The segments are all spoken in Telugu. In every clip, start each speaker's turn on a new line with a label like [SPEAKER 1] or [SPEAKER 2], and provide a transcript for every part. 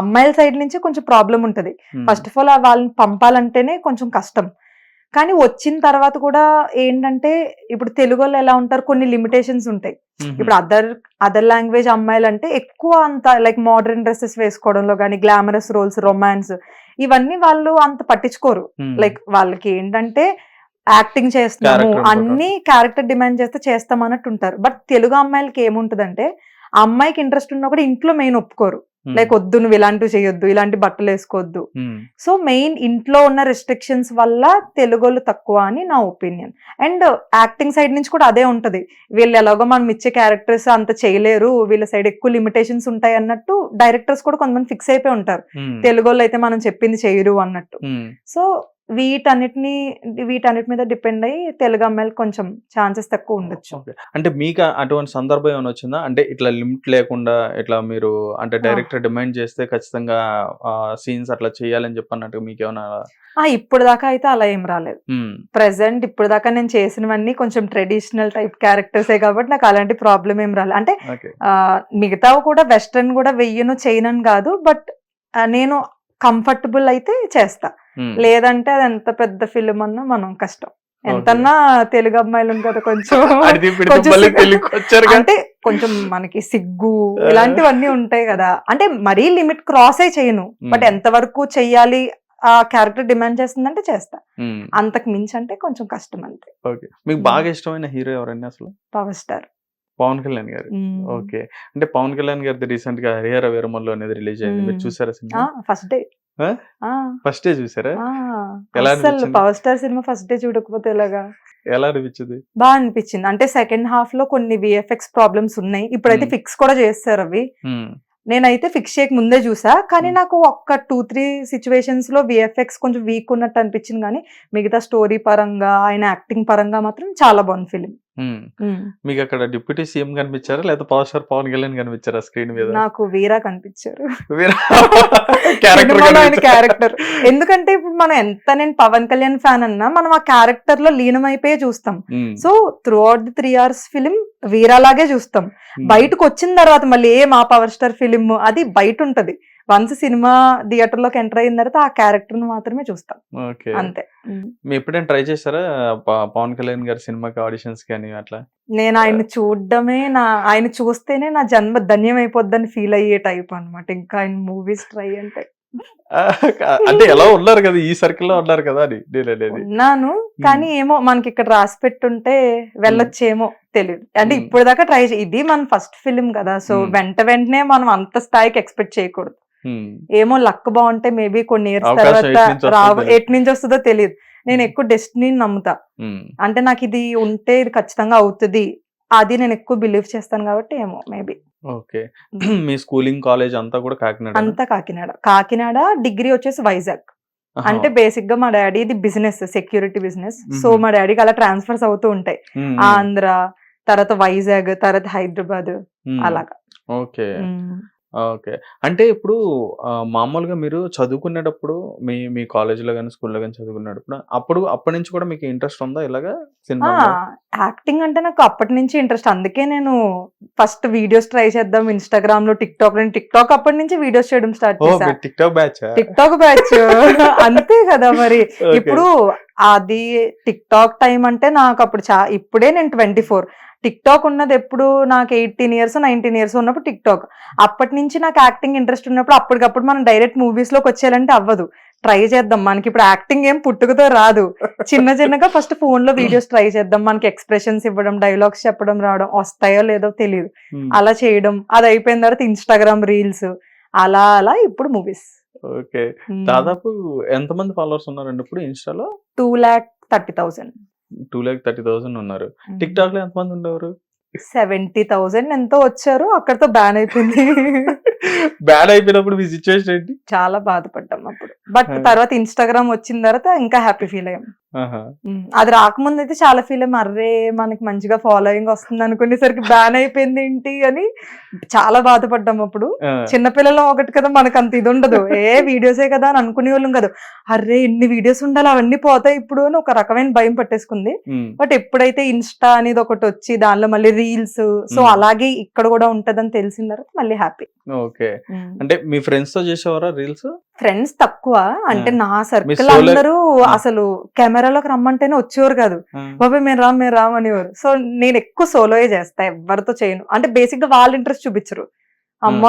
[SPEAKER 1] అమ్మాయిల సైడ్ నుంచి కొంచెం ప్రాబ్లం ఉంటది. ఫస్ట్ ఆఫ్ ఆల్ వాళ్ళని పంపాలంటేనే కొంచెం కష్టం. కానీ వచ్చిన తర్వాత కూడా ఏంటంటే ఇప్పుడు తెలుగు వాళ్ళు ఎలా ఉంటారు? కొన్ని లిమిటేషన్స్ ఉంటాయి.
[SPEAKER 2] ఉమ్,
[SPEAKER 1] ఇప్పుడు అదర్ అదర్ లాంగ్వేజ్ అమ్మాయిలు అంటే ఎక్కువ అంత లైక్ మోడర్న్ డ్రెస్సెస్ వేసుకోవడంలో కానీ గ్లామరస్ రోల్స్ రొమాన్స్ ఇవన్నీ వాళ్ళు అంత పట్టించుకోరు. లైక్ వాళ్ళకి ఏంటంటే యాక్టింగ్
[SPEAKER 2] ప్రకారం.
[SPEAKER 1] అన్ని క్యారెక్టర్ డిమాండ్ చేస్తే చేస్తాం అన్నట్టు ఉంటారు బట్ తెలుగు అమ్మాయిలకి ఏముంటదంటే అమ్మాయికి ఇంట్రెస్ట్ ఉన్నా కూడా ఇంట్లో మెయిన్ ఒప్పుకోరు. లైక్ వద్దు నువ్వు ఇలాంటివి చేయొద్దు ఇలాంటి బట్టలు వేసుకోవద్దు. సో మెయిన్ ఇంట్లో ఉన్న రెస్ట్రిక్షన్స్ వల్ల తెలుగోళ్ళు తక్కువ అని నా ఒపీనియన్ అండ్ యాక్టింగ్ సైడ్ నుంచి కూడా అదే ఉంటది. వీళ్ళు ఎలాగో మనం ఇచ్చే క్యారెక్టర్స్ అంత చేయలేరు వీళ్ళ సైడ్ ఎక్కువ లిమిటేషన్స్ ఉంటాయి అన్నట్టు డైరెక్టర్స్ కూడా కొంతమంది ఫిక్స్ అయిపోయి ఉంటారు.
[SPEAKER 2] ఉమ్,
[SPEAKER 1] తెలుగోళ్ళు అయితే మనం చెప్పింది చేయరు అన్నట్టు. సో వీటన్నిటిని వీటన్నిటి మీద డిపెండ్ అయ్యి తెలుగు అమ్మాయిలకు కొంచెం ఛాన్సెస్ తక్కువ ఉండొచ్చు.
[SPEAKER 2] అంటే మీకు అటువంటి సందర్భం ఏమైనా వచ్చిందా? అంటే ఇట్లా లిమిట్ లేకుండా ఇట్లా మీరు అంటే డైరెక్టర్ డిమాండ్ చేస్తే ఖచ్చితంగా సీన్స్ అట్లా చేయాలని చెప్పన్నట్టు మీకు ఏమైనా
[SPEAKER 1] ఇప్పుడు దాకా అయితే అలా ఏం రాలేదు. ప్రెసెంట్ ఇప్పుడు దాకా నేను చేసినవన్నీ కొంచెం ట్రెడిషనల్ టైప్ క్యారెక్టర్సే కాబట్టి నాకు అలాంటి ప్రాబ్లం ఏం రాలేదు అంటే మిగతావి కూడా వెస్ట్రన్ కూడా వెయ్యను చేయనని కాదు బట్ నేను కంఫర్టబుల్ అయితే చేస్తా. లేదంటే అది ఎంత పెద్ద ఫిలిం అన్నా మనం కష్టం. ఎంతన్నా తెలుగు అమ్మాయిలు కదా కొంచెం అంటే కొంచెం మనకి సిగ్గు ఇలాంటివన్నీ ఉంటాయి కదా. అంటే మరీ లిమిట్ క్రాస్ అయి చేయను. బట్. ఎంత వరకు చెయ్యాలి ఆ క్యారెక్టర్ డిమాండ్ చేస్తుందంటే చేస్తా. అంతకు మించి అంటే కొంచెం కష్టం అంతే.
[SPEAKER 2] ఓకే. మీకు బాగా ఇష్టమైన హీరో ఎవరండి అసలు?
[SPEAKER 1] Power star.
[SPEAKER 2] పవన్ కళ్యాణ్ గారు. ఓకే. అంటే పవన్ కళ్యాణ్ గారిది రీసెంట్గా హరిహర వీరమల్లో అనేది రిలీజ్ అయింది. మీరు. చూసారా cinema?
[SPEAKER 1] First day?
[SPEAKER 2] First day చూసారా?
[SPEAKER 1] అసలు? Power star cinema first day చూడకపోతే ఎలాగా?
[SPEAKER 2] ఎలా అనిపించింది?
[SPEAKER 1] బాగా అనిపించింది. అంటే సెకండ్ హాఫ్లో కొన్ని విఎఫ్ఎక్స్ ప్రాబ్లమ్స్ ఉన్నాయి. ఇప్పుడైతే. ఫిక్స్ కూడా చేస్తారు అవి. నేనైతే ఫిక్స్ చేయక ముందే చూసా. కానీ. నాకు ఒక్క టూ త్రీ సిచ్యువేషన్స్లో విఎఫ్ఎక్స్ కొంచెం వీక్ ఉన్నట్టు అనిపించింది. కానీ మిగతా స్టోరీ పరంగా ఆయన యాక్టింగ్ పరంగా మాత్రం చాలా బాగుంది ఫిలిం.
[SPEAKER 2] మీకు అక్కడ డిప్యూటీ సీఎం కనిపించారా? లేదా పవర్ స్టార్ పవన్ కళ్యాణ్ కనిపించారా స్క్రీన్ మీద?
[SPEAKER 1] నాకు వీరా కనిపించారు.
[SPEAKER 2] క్యారెక్టర్
[SPEAKER 1] ఎందుకంటే ఇప్పుడు మనం ఎంత నేను పవన్ కళ్యాణ్ ఫ్యాన్ అన్నా మనం ఆ క్యారెక్టర్లో లీనమైపోయే చూస్తాం. So throughout the three hours film వీరాలాగే చూస్తాం. బయటకు వచ్చిన తర్వాత మళ్ళీ ఏ మా పవర్ స్టార్ ఫిలిం అది బయట ఉంటది వన్స్ సినిమా థియేటర్లోకి ఎంటర్ అయిన తర్వాత ఆ క్యారెక్టర్ని మాత్రమే చూస్తాం.
[SPEAKER 2] ఓకే.
[SPEAKER 1] అంతే.
[SPEAKER 2] మీరు ఎప్పుడైనా ట్రై చేశారా? ప- పవన్ కళ్యాణ్ గారి సినిమాకి ఆడిషన్స్ కానీ అట్లా?
[SPEAKER 1] నేను ఆయన చూడడమే నా ఆయన చూస్తేనే నా జన్మ ధన్యం అయిపోద్దని ఫీల్ అయ్యే టైప్ అన్నమాట. ఇంకా ఆయన మూవీస్ ట్రై అంటే.
[SPEAKER 2] అంటే ఎలా ఉన్నారు కదా? ఈ సర్కిల్లో ఉన్నారు కదా అని.
[SPEAKER 1] ఉన్నాను కానీ ఏమో మనకి ఇక్కడ రాసి పెట్టుంటే వెళ్ళొచ్చేమో తెలియదు అంటే. ఇప్పుడు దాకా ట్రై ఇది మన ఫస్ట్ ఫిలిం కదా. సో. వెంట వెంటనే మనం అంత స్థాయికి ఎక్స్పెక్ట్ చేయకూడదు. ఏమో లక్ బాగుంటే మేబీ కొన్ని ఇయర్స్ తర్వాత రావ. ఎటు నుంచి వస్తుందో తెలియదు నేను ఎక్కువ డెస్టినీని నమ్ముతా. అంటే నాకు ఇది ఉంటే ఇది ఖచ్చితంగా అవుతుంది. అది నేను ఎక్కువ బిలీవ్ చేస్తాను కాబట్టి ఏమో మేబీ.
[SPEAKER 2] ఓకే. మీ స్కూలింగ్ కాలేజ్ అంతా కూడా కాకినాడ
[SPEAKER 1] అంతా కాకినాడ. కాకినాడ డిగ్రీ వచ్చేసి వైజాగ్. అంటే బేసిక్గా మా డాడీది బిజినెస్ సెక్యూరిటీ బిజినెస్. సో. మా డాడీకి అలా ట్రాన్స్ఫర్స్ అవుతూ ఉంటాయి. ఆంధ్ర తర్వాత వైజాగ్ తర్వాత హైదరాబాద్ అలాగా.
[SPEAKER 2] ఓకే. ఓకే. అంటే ఇప్పుడు మామూలుగా మీరు చదువుకునేటప్పుడు మీ మీ కాలేజీలో కానీ స్కూల్లో కానీ చదువుకునేటప్పుడు అప్పుడు అప్పటి నుంచి కూడా మీకు ఇంట్రెస్ట్ ఉందా ఇలాగా
[SPEAKER 1] ఆ,
[SPEAKER 2] సినిమా
[SPEAKER 1] యాక్టింగ్ అంటే నాకు అప్పటి నుంచి ఇంట్రెస్ట్. అందుకే నేను ఫస్ట్ వీడియోస్ ట్రై చేద్దాం ఇన్స్టాగ్రామ్లో టిక్ టాక్ నేను టిక్ టాక్ అప్పటి నుంచి వీడియోస్ చేయడం స్టార్ట్
[SPEAKER 2] ఓ
[SPEAKER 1] చేశా.
[SPEAKER 2] మీరు TikTok batch
[SPEAKER 1] TikTok batch. అంతే కదా మరి. ఇప్పుడు అది టిక్ టాక్ టైం అంటే నాకు అప్పుడు చా ఇప్పుడే నేను ట్వంటీ ఫోర్. టిక్ టాక్ ఉన్నది ఎప్పుడు? నాకు ఎయిటీన్ ఇయర్స్ నైన్టీన్ ఇయర్స్ ఉన్నప్పుడు టిక్ టాక్ అప్పటి నుంచి నాకు యాక్టింగ్ ఇంట్రెస్ట్ ఉన్నప్పుడు అప్పటికప్పుడు మనం డైరెక్ట్ మూవీస్లోకి వచ్చేయాలంటే అవ్వదు. ట్రై చేద్దాం. మనకి ఇప్పుడు యాక్టింగ్ ఏం పుట్టుకతో రాదు. చిన్న చిన్నగా ఫస్ట్ ఫోన్లో వీడియోస్ ట్రై చేద్దాం. మనకి ఎక్స్ప్రెషన్స్ ఇవ్వడం డైలాగ్స్ చెప్పడం రావడం వస్తాయో లేదో తెలియదు అలా చేయడం. అది అయిపోయిన తర్వాత ఇన్స్టాగ్రామ్ రీల్స్ అలా అలా ఇప్పుడు మూవీస్
[SPEAKER 2] ఓకే. దాదాపు ఎంతమంది ఫాలోవర్స్ ఉన్నారండి ఇప్పుడు ఇన్స్టాలో
[SPEAKER 1] two lakh thirty thousand
[SPEAKER 2] two lakh thirty thousand ఉన్నారు. టిక్ టాక్లో ఎంతమంది ఉండేవారు?
[SPEAKER 1] సెవెంటీ థౌసండ్ ఎంతో వచ్చారు. అక్కడతో బ్యాన్ అయిపోయింది.
[SPEAKER 2] బ్యాడ్ అయిపోయినప్పుడు మీ సిచ్యువేషన్ ఏంటి?
[SPEAKER 1] చాలా బాధపడ్డాం అప్పుడు. బట్. తర్వాత ఇన్స్టాగ్రామ్ వచ్చిన తర్వాత ఇంకా హ్యాపీ ఫీల్ అయ్యాం. అది రాకముందు అయితే చాలా ఫీల్ అయ్యాం అర్రే మనకి మంచిగా ఫాలోయింగ్ వస్తుంది అనుకునేసరికి బ్యాన్ అయిపోయింది ఏంటి అని చాలా బాధపడ్డాం అప్పుడు. చిన్నపిల్లలు ఒకటి కదా మనకు అంత ఇది ఉండదు. ఏ వీడియోసే కదా అని అనుకునే వాళ్ళం కదా. అర్రే ఇన్ని వీడియోస్ ఉండాలి అవన్నీ పోతాయి ఇప్పుడు అని ఒక రకమైన భయం పట్టేసుకుంది. బట్ ఎప్పుడైతే ఇన్స్టా అనేది ఒకటి వచ్చి దానిలో మళ్ళీ రీల్స్ సో. అలాగే ఇక్కడ కూడా ఉంటదని తెలిసిన తర్వాత మళ్ళీ హ్యాపీ
[SPEAKER 2] ఓకే. అంటే మీ ఫ్రెండ్స్తో చేసేవారా రీల్స్
[SPEAKER 1] ఫ్రెండ్స్ తక్కువ. అంటే. నా సర్కిల్ అందరూ. అసలు కెమెరాలోకి రమ్మంటేనే వచ్చేవారు కాదు. బాబాయ్ మేము రామ్ మేము రామ్ అనేవారు. సో నేను ఎక్కువ సోలోయే చేస్తా ఎవరితో చేయను. అంటే బేసిక్గా వాళ్ళ ఇంట్రెస్ట్ చూపించరు. అమ్మ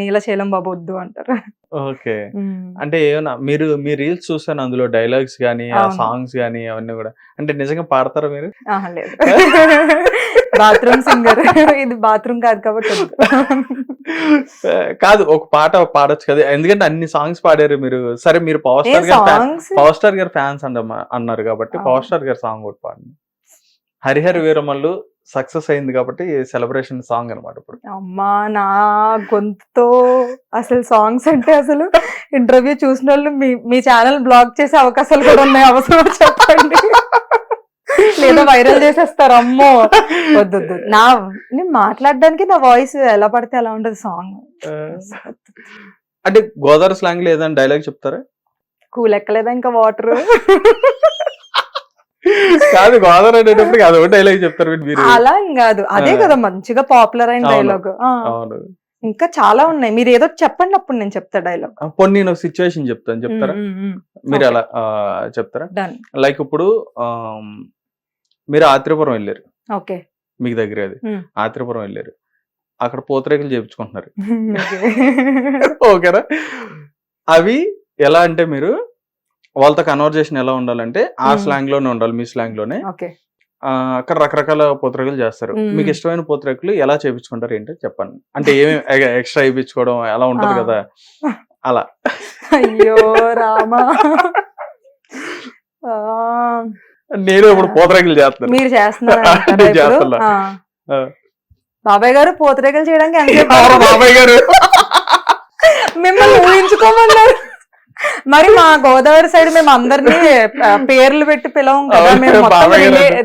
[SPEAKER 1] నీల శైలం బాబు వద్దు అంటారు.
[SPEAKER 2] ఓకే. అంటే ఏమన్నా మీరు మీ రీల్స్ చూసాను అందులో డైలాగ్స్ కానీ. సాంగ్స్ కానీ అవన్నీ కూడా. అంటే నిజంగా పాడతారా మీరు?
[SPEAKER 1] లేదు. Bathroom singer. ఇది బాత్రూమ్ కాదు కాబట్టి.
[SPEAKER 2] కాదు ఒక పాట పాడొచ్చు కదా. ఎందుకంటే అన్ని సాంగ్స్ పాడారు మీరు. సరే మీరు పవర్ స్టార్ గారు పవర్ స్టార్ గారు ఫ్యాన్స్ అంట అన్నారు కాబట్టి. పవర్ స్టార్ గారు సాంగ్ ఒకటి పాడండి. హరిహర వీరమల్లు సక్సెస్ అయింది కాబట్టి సెలబ్రేషన్ సాంగ్ అనమాట ఇప్పుడు.
[SPEAKER 1] అమ్మా నా గొంతుతో అసలు సాంగ్స్ అంటే అసలు ఇంటర్వ్యూ చూసిన వాళ్ళు మీ మీ ఛానల్ బ్లాక్ చేసే అవకాశాలు కూడా ఉన్నాయి. అవసరం చెప్పండి. లేదా వైరల్ చేసేస్తారు. అమ్మో. వద్దు. నా నేను మాట్లాడడానికి నా వాయిస్ ఎలా పడితే అలా ఉంటది సాంగ్.
[SPEAKER 2] అంటే గోదావరి స్లాంగ్లో ఏదైనా డైలాగ్ చెప్తారా?
[SPEAKER 1] కూల్ ఎక్కలేదా ఇంకా వాటర్
[SPEAKER 2] కాదు గోదావరి అనేటప్పుడు అది ఒకటి డైలాగ్ చెప్తారు మీరు-
[SPEAKER 1] అలా కాదు. అదే. కదా మంచిగా పాపులర్ అయిన. డైలాగ్
[SPEAKER 2] అవును.
[SPEAKER 1] ఇంకా చాలా ఉన్నాయి. మీరు ఏదో చెప్పండి అప్పుడు నేను చెప్తా డైలాగ్
[SPEAKER 2] పోనీ నేను ఒక సిచ్యువేషన్ చెప్తాను. చెప్తారా? మీరు. అలా చెప్తారా? లైక్ ఇప్పుడు మీరు ఆత్రేపురం వెళ్ళారు.
[SPEAKER 1] ఓకే
[SPEAKER 2] మీకు దగ్గర అది. ఆత్రేపురం వెళ్ళారు. అక్కడ పూతరేకులు చేపించుకుంటున్నారు. ఓకేనా? అవి ఎలా అంటే మీరు వాళ్ళతో కన్వర్జేషన్ ఎలా ఉండాలంటే ఆ. స్లాంగ్లోనే ఉండాలి మీ స్లాంగ్లోనే అక్కడ రకరకాల పూతరేకులు చేస్తారు. మీకు ఇష్టమైన పూతరేకులు ఎలా చేపించుకుంటారు ఏంటో చెప్పండి. అంటే ఏమేమి ఎక్స్ట్రా వేయించుకోవడం ఎలా ఉంటది. కదా. అలా.
[SPEAKER 1] అయ్యో రామా.
[SPEAKER 2] నేను ఇప్పుడు పూతరేకులు చేస్తాను
[SPEAKER 1] మీరు చేస్తున్నారు. బాబాయ్ గారు పూతరేకలు చేయడానికి?
[SPEAKER 2] బాబాయ్ గారు.
[SPEAKER 1] మిమ్మల్ని ఊహించుకోమన్నారు. మరి మా గోదావరి సైడ్ మేము అందరినీ పేర్లు పెట్టి పిలవం కదా. మేము.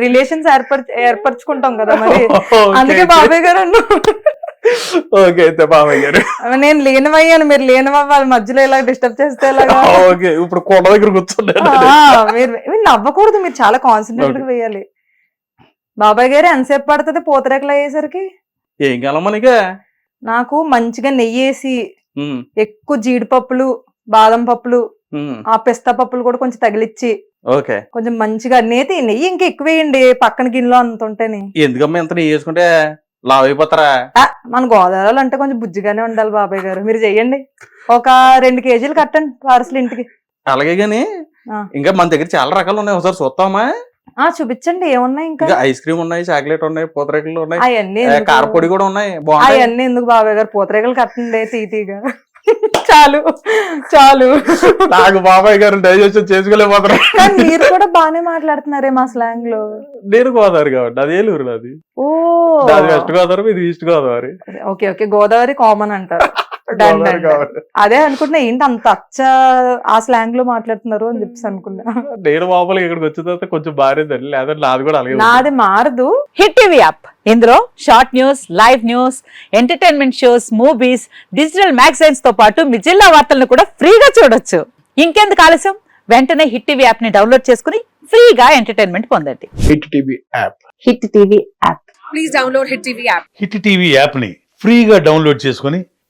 [SPEAKER 1] రిలేషన్స్ ఏర్పరచ ఏర్పరచుకుంటాం కదా మరి. అందుకే. బాబాయ్ గారు అన్నా
[SPEAKER 2] ఓకే అయితే బాబాయ్ గారు.
[SPEAKER 1] నేను లేనివయ్యాను మీరు లేనివ్వాలి మధ్యలో ఇలా డిస్టర్బ్ చేస్తే
[SPEAKER 2] ఓకే ఇప్పుడు కొండ దగ్గర కూర్చున్నాడు
[SPEAKER 1] ఆ, మీరు నవ్వకూడదు మీరు చాలా కాన్సన్ట్రేట్గా వేయాలి. బాబాయ్ గారు ఎంతసేపు పడుతుంది? పూతరేకలు అయ్యేసరికి?
[SPEAKER 2] ఏం కాలం మనకి
[SPEAKER 1] నాకు మంచిగా నెయ్యి వేసి ఎక్కువ జీడిపప్పులు బాదం పప్పులు ఆ పిస్తా పప్పులు కూడా కొంచెం తగిలిచ్చి
[SPEAKER 2] ఓకే.
[SPEAKER 1] కొంచెం మంచిగా నేతి నెయ్యి ఇంకా ఎక్కువ వేయండి పక్కన గిన్నెలో అంత ఉంటేనే.
[SPEAKER 2] ఎందుకమ్మా ఇంత నెయ్యి వేసుకుంటే లావ్ అయిపోతారా
[SPEAKER 1] మన గోదావరిలో అంటే కొంచెం బుజ్జిగానే ఉండాలి బాబాయ్ గారు. మీరు చెయ్యండి. ఒక రెండు కేజీలు కట్టండి పార్సల్ ఇంటికి.
[SPEAKER 2] అలాగే గాని. ఇంకా మన దగ్గర చాలా రకాలు ఉన్నాయి. ఒకసారి చూస్తామా
[SPEAKER 1] ఆ చూపించండి. ఏమున్నాయి ఇంకా?
[SPEAKER 2] ఐస్ క్రీమ్ ఉన్నాయి చాక్లెట్ ఉన్నాయి పూతరేకులు ఉన్నాయి.
[SPEAKER 1] అవన్నీ
[SPEAKER 2] కారపొడి కూడా ఉన్నాయి.
[SPEAKER 1] అవన్నీ ఎందుకు బాబాయ్ గారు? పూతరేకలు కట్టండి తీతీగా. చాలు చాలు.
[SPEAKER 2] నాకు బాబాయ్ గారు డైజెషన్ చేసుకోలేకపోతారు
[SPEAKER 1] కానీ మీరు కూడా బానే మాట్లాడుతున్నారే మా స్లాంగ్లో.
[SPEAKER 2] నేను గోదావరి కాబట్టి అది ఏలూరు నాది.
[SPEAKER 1] ఓ.
[SPEAKER 2] అది వెస్ట్ గోదావరి ఇది east Godavari.
[SPEAKER 1] Okay okay Godavari common అంటారు. అదే అనుకుంటున్నా ఏంటి అంత అచ్చ ఆ స్లాంగ్లో మాట్లాడుతున్నారు అని చెప్పేసి అనుకున్నా.
[SPEAKER 2] నేను మామూలుగా ఇక్కడికి వచ్చిన తర్వాత కొంచెం మారిందండి లేదా నాది కూడా అలాగే.
[SPEAKER 1] నాది మారదు.
[SPEAKER 3] హిట్ టీవీ యాప్ ఇందులో short news live news entertainment shows movies digital మ్యాగజైన్స్తో పాటు మీ జిల్లా వార్తలను కూడా ఫ్రీగా చూడొచ్చు. ఇంకెందుకు ఆలస్యం? వెంటనే హిట్ టీవీ యాప్ని డౌన్లోడ్ చేసుకుని ఫ్రీగా ఎంటర్టైన్మెంట్ పొందండి.
[SPEAKER 4] Hit TV app
[SPEAKER 3] Hit TV app
[SPEAKER 5] please download Hit TV app.
[SPEAKER 4] Hit TV యాప్ని ఫ్రీగా డౌన్లోడ్ చేసుకొని